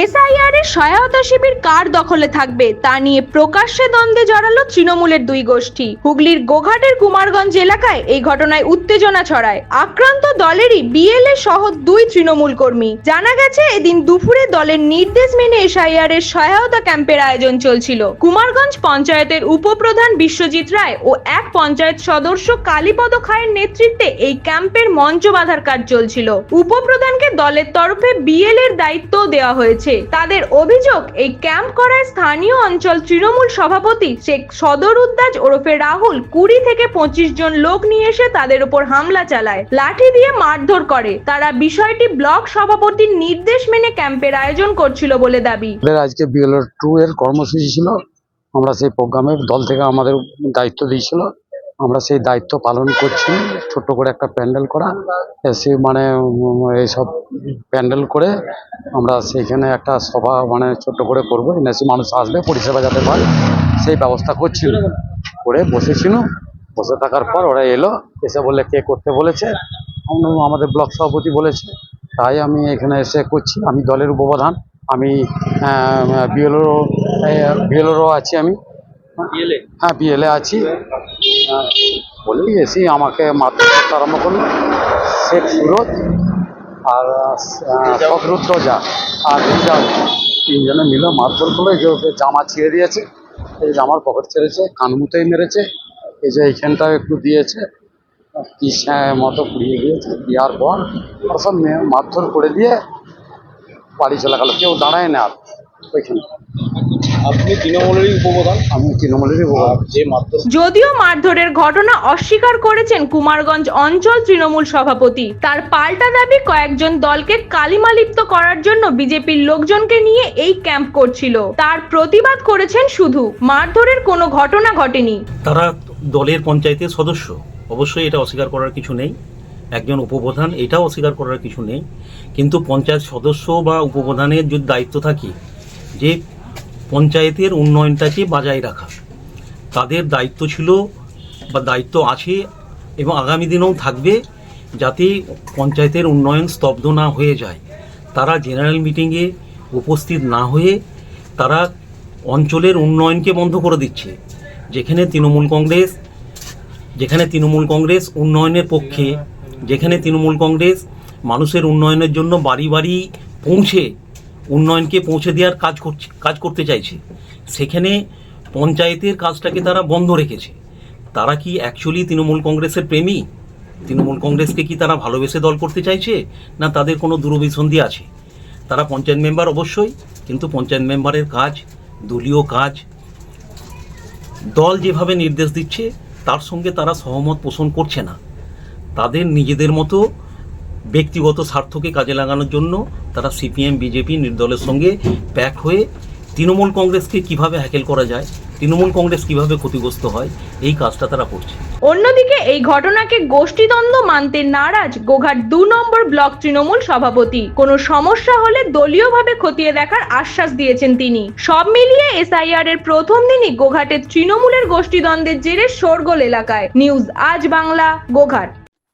SIR এর সহায়তা শিবির কার দখলে থাকবে তা নিয়ে প্রকাশ্যে দ্বন্দ্বে জড়ালো তৃণমূলের দুই গোষ্ঠী। হুগলির গোঘাটের কুমারগঞ্জ এলাকায় এই ঘটনায় উত্তেজনা ছড়ায়। আক্রান্ত দলেরই বিএলএ সহ দুই তৃণমূল কর্মী। জানা গেছে, এদিন দুপুরে দলের নির্দেশ মেনে এসআইআর এর সহায়তা ক্যাম্পের আয়োজন চলছিল। কুমারগঞ্জ পঞ্চায়েতের উপপ্রধান বিশ্বজিৎ রায় ও এক পঞ্চায়েত সদস্য কালীপদ খায়ের নেতৃত্বে এই ক্যাম্পের মঞ্চ বাঁধার কাজ চলছিল। উপপ্রধানকে দলের তরফে বিএল এর দায়িত্ব দেওয়া হয়েছে। তাদের অভিযোগ, এই ক্যাম্প করায় স্থানীয় অঞ্চল তৃণমূল সভাপতি শেখ সদর উদ্দাজ ওরফে রাহুল কুড়ি থেকে পঁচিশ জন লোক নিয়ে এসে তাদের উপর হামলা চালায়। লাঠি দিয়ে মারধর করে। তারা বিষয়টি ব্লক সভাপতির নির্দেশ মেনে ক্যাম্পের আয়োজন করছিল বলে দাবি। আজকে বিএলও টু এর কর্মসূচি ছিল। আমরা সেই প্রোগ্রামের দল থেকে আমাদের দায়িত্ব দিয়েছিল। আমরা সেই দায়িত্ব পালন করছি। ছোট্ট করে একটা প্যান্ডেল করা। এসে মানে এইসব প্যান্ডেল করে আমরা সেইখানে একটা সভা মানে ছোট্ট করে করব। এনএসি মানুষ আসবে পরিষেবা যাতে পায় সেই ব্যবস্থা করছিল করে বসেছিল বসে থাকার পর ওরা এলো এসে বললে কে করতে বলেছে। আমাদের ব্লক সভাপতি বলেছে। তাই আমি এখানে এসে করছি। আমি দলের উপপ্রধান। আমি বিএলও বিএলওরও আছি আমি। হ্যাঁ বিএলএ আছি। বলেই এসি আমাকে মারতে আরম্ভ করল। শেখ সুরজ আর সদরুদ্র যা আর রিজাল তিনজনে মিলে মারধর করল। যে ওকে জামা ছিঁড়ে দিয়েছে, এই জামার পকেট ছেড়েছে কানমুতেই মেরেছে, এই যে এইখানটাও একটু দিয়েছে পিস মতো পুড়িয়ে দিয়েছে, দেওয়ার পর ওরা সব মারধর করে দিয়ে বাড়ি চলে গেল। কেউ দাঁড়ায় না আর ওইখানে। আপনি তৃণমূলেরই উপপ্রধান? আমি তৃণমূলেরই যে মাত্র যদিও মারধরের ঘটনা অস্বীকার করেছেন কুমারগঞ্জ অঞ্চল তৃণমূল সভাপতি তার পাল্টা দাবি কয়েকজন দলকে কালিমালিপ্ত করার জন্য বিজেপির লোকজনকে নিয়ে এই ক্যাম্প করছিল। তার প্রতিবাদ করেছেন শুধু মারধরের কোনো ঘটনা ঘটেনি। তারা দলের পঞ্চায়েতের সদস্য। অবশ্যই এটা অস্বীকার করার কিছু নেই। একজন উপপ্রধান এটাও অস্বীকার করার কিছু নেই। কিন্তু পঞ্চায়েত সদস্য বা উপপ্রধানের যদি দায়িত্ব থাকে যে পঞ্চায়েতের উন্নয়নটাকে বজায় রাখা। তাদের দায়িত্ব ছিল বা দায়িত্ব আছে এবং আগামী দিনেও থাকবে যাতে পঞ্চায়েতের উন্নয়ন স্তব্ধ না হয়ে যায়। তারা জেনারেল মিটিংয়ে উপস্থিত না হয়ে তারা অঞ্চলের উন্নয়নকে বন্ধ করে দিচ্ছে। যেখানে তৃণমূল কংগ্রেস, যেখানে তৃণমূল কংগ্রেস উন্নয়নের পক্ষে, যেখানে তৃণমূল কংগ্রেস মানুষের উন্নয়নের জন্য বাড়ি বাড়ি পৌঁছে উন্নয়নকে পৌঁছে দেওয়ার কাজ করছে, কাজ করতে চাইছে। সেখানে পঞ্চায়েতের কাজটাকে তারা বন্ধ রেখেছে। তারা কি অ্যাকচুয়ালি তৃণমূল কংগ্রেসের প্রেমী? তৃণমূল কংগ্রেসকে কি তারা ভালোবেসে দল করতে চাইছে? না তাদের কোনো দূরভিসন্ধি আছে? তারা পঞ্চায়েত মেম্বার অবশ্যই, কিন্তু পঞ্চায়েত মেম্বারের কাজ, দলীয় কাজ, দল যেভাবে নির্দেশ দিচ্ছে, তার সঙ্গে তারা সহমত পোষণ করছে না। তাদের নিজেদের মতো ব্যক্তিগত স্বার্থকে কাজে লাগানোর জন্য তারা সিপিএম, বিজেপি নির্দলের সঙ্গে প্যাক হয়ে তৃণমূল কংগ্রেসকে কীভাবে হ্যাকেল করা যায়, তৃণমূল কংগ্রেস কীভাবে ক্ষতিগ্রস্ত হয়, এই কাজটা তারা করছে। অন্যদিকে এই ঘটনাকে গোষ্ঠীদ্বন্দ্ব মানতে নারাজ গোঘাট দু নম্বর ব্লক তৃণমূল সভাপতি। কোনো সমস্যা হলে দলীয়ভাবে খতিয়ে দেখার আশ্বাস দিয়েছেন তিনি। সব মিলিয়ে এসআইআর এর প্রথম দিনই গোঘাটের তৃণমূলের গোষ্ঠীদ্বন্দ্বের জেরে শোরগোল এলাকায়। নিউজ আজ বাংলা, গোঘাট।